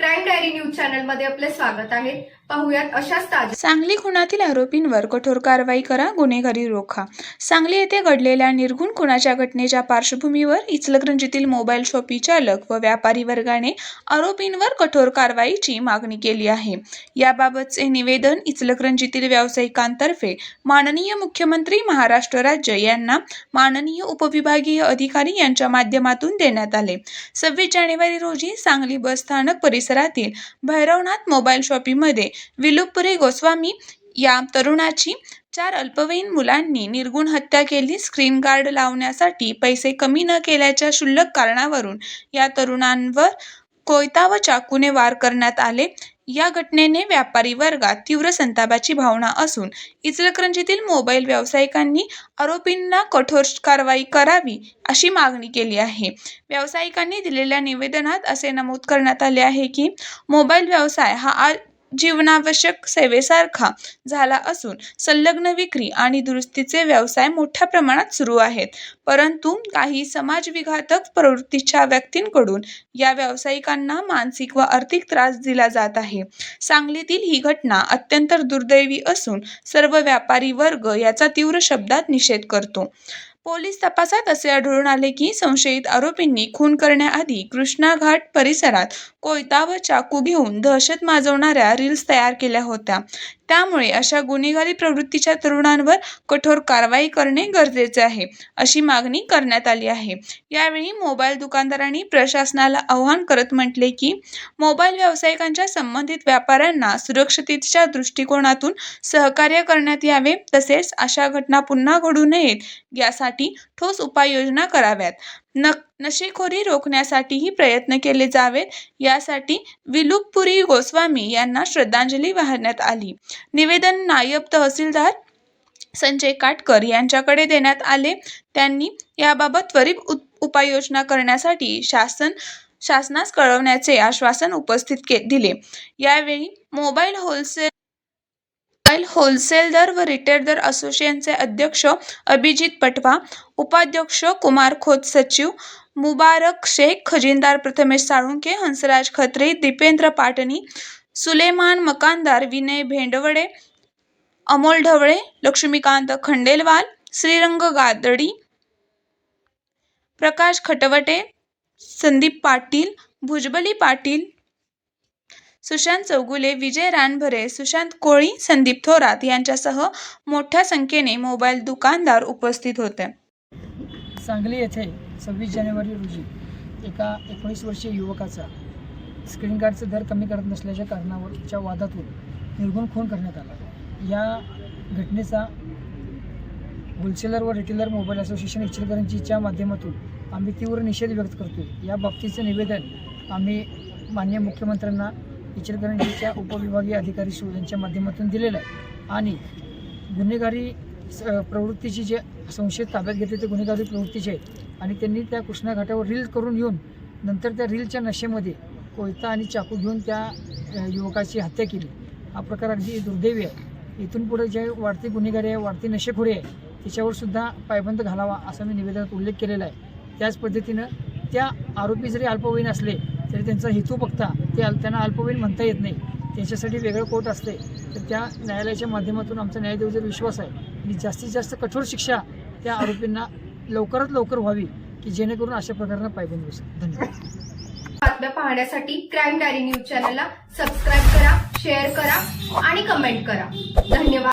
Crime diary news चॅनलमध्ये आपले स्वागत आहे. पाहुयात अशाच ताज्या सांगली खुनातील आरोपींवर कठोर कारवाई करा गुन्हेगारी रोखा. सांगली येथे घडलेल्या निर्गुण खुनाच्या घटनेच्या पार्श्वभूमीवर इचलकरंजीतील मोबाईल शॉपी चालक व व्यापारी वर्गाने आरोपींवर कठोर कारवाईची मागणी केली आहे. याबाबतचे निवेदन इचलकरंजीतील व्यावसायिकांतर्फे माननीय मुख्यमंत्री महाराष्ट्र राज्य यांना माननीय उपविभागीय अधिकारी यांच्या माध्यमातून देण्यात आले. सव्वीस जानेवारी रोजी सांगली बस स्थानक परिसरातील भैरवनाथ मोबाईल शॉपीमध्ये विलुपुरी गोस्वामी या तरुणाची चार अल्पवयीन मुलांनी निर्गुण हत्या केली. स्क्रीन गार्ड लावण्यासाठी पैसे कमी न केल्याच्या क्षुल्लक कारणावरून या तरुणांवर कोयता व चाकूने वार करण्यात आले. या घटनेने व्यापारी वर्गात तीव्र संतापाची भावना असून इचलकरंजीतील मोबाईल व्यावसायिकांनी आरोपींना कठोर कारवाई करावी अशी मागणी केली आहे. व्यावसायिकांनी दिलेल्या निवेदनात असे नमूद करण्यात आले आहे की मोबाईल व्यवसाय हा आज जीवनावश्यक सेवेसारखा झाला असून संलग्न विक्री आणि दुरुस्तीचे व्यवसाय मोठ्या प्रमाणात सुरू आहेत. परंतु काही समाजविघातक प्रवृत्तीच्या व्यक्तींकडून या व्यावसायिकांना मानसिक व आर्थिक त्रास दिला जात आहे. सांगलीतील ही घटना अत्यंत दुर्दैवी असून सर्व व्यापारी वर्ग याचा तीव्र शब्दात निषेध करतो. पोलीस तपासात असे आढळून आले की संशयित आरोपींनी खून करण्याआधी कृष्णा घाट परिसरात कोयता व चाकू घेऊन दहशत माजवणाऱ्या रील्स तयार केल्या होत्या. त्यामुळे अशा गुन्हेगारी प्रवृत्तीच्या तरुणांवर कठोर कारवाई करणे गरजेचे आहे अशी मागणी करण्यात आली आहे. यावेळी मोबाईल दुकानदारांनी प्रशासनाला आवाहन करत म्हटले की मोबाईल व्यावसायिकांच्या संबंधित व्यापाऱ्यांना सुरक्षिततेच्या दृष्टिकोनातून सहकार्य करण्यात यावे तसेच अशा घटना पुन्हा घडू नयेत यासाठी ठोस उपाययोजना कराव्यात. न नशेखोरी रोखण्यासाठीही प्रयत्न केले जावेत. यासाठी विलुपुरी गोस्वामी यांना श्रद्धांजली वाहण्यात आली. निवेदन नायब तहसीलदार संजय काटकर यांच्याकडे देण्यात आले. त्यांनी याबाबत त्वरित उप उपाययोजना करण्यासाठी शासन शासनास कळवण्याचे आश्वासन उपस्थित के दिले. यावेळी मोबाईल होलसेल मोबाईल होलसेलर व रिटेलर असोसिएशनचे अध्यक्ष अभिजित पटवा उपाध्यक्ष कुमार खोत सचिव मुबारक शेख खजिनदार प्रथमेश साळुंके हंसराज खत्रे दीपेंद्र पाटणी सुलेमान मकानदार विनय भेंडवडे अमोल ढवळे लक्ष्मीकांत खंडेलवाल श्रीरंग गादडी प्रकाश खटवटे संदीप पाटील भुजबली पाटील सुशांत चौगुले विजय रानभरे सुशांत कोळी संदीप थोरात यांच्यासह मोठ्या संख्येने मोबाईल दुकानदार उपस्थित होते. सांगली येथे सव्वीस जानेवारी रोजी एका एकोणीस वर्षीय युवकाचा स्क्रीन गार्डचा दर कमी करत नसल्याच्या कारणावरच्या वादातून निर्गुण खून करण्यात आला. या घटनेचा होलसेलर व रिटेलर मोबाईल असोसिएशन इचलकरंजीच्या माध्यमातून आम्ही तीव्र निषेध व्यक्त करतो. या बाबतीचं निवेदन आम्ही मान्य मुख्यमंत्र्यांना इचलकरंजीच्या उपविभागीय अधिकारी सु यांच्या माध्यमातून दिलेलं आहे. आणि गुन्हेगारी स- प्रवृत्तीची जे संशय ताब्यात घेतले ते गुन्हेगारी प्रवृत्तीचे आहेत आणि त्यांनी त्या कृष्णा घाटावर रील करून येऊन नंतर त्या रीलच्या नशेमध्ये कोयता आणि चाकू घेऊन त्या युवकाची हत्या केली. हा प्रकार अगदी दुर्दैवी आहे. इथून पुढे जे वाढती गुन्हेगारी आहे वाढती नशेखोरी आहे त्याच्यावर सुद्धा पायबंद घालावा असा मी निवेदनात उल्लेख केलेला आहे. त्याच पद्धतीनं त्या आरोपी जरी अल्पवयीन असले तरी त्यांचा हेतू बघता ते अल त्यांना अल्पवयीन म्हणता येत नाही. त्यांच्यासाठी वेगळं कोर्ट असते. तर त्या न्यायालयाच्या माध्यमातून आमचा न्यायदेवचा विश्वास आहे. आणि जास्तीत जास्त कठोर शिक्षा त्या आरोपींना लवकरात लवकर व्हावी की जेणेकरून अशा प्रकारांना पायबंद बसेल धन्यवाद. बातम्या पाहण्यासाठी क्राईम डायरी न्यूज चॅनलला सबस्क्राईब करा शेअर करा आणि कमेंट करा. धन्यवाद.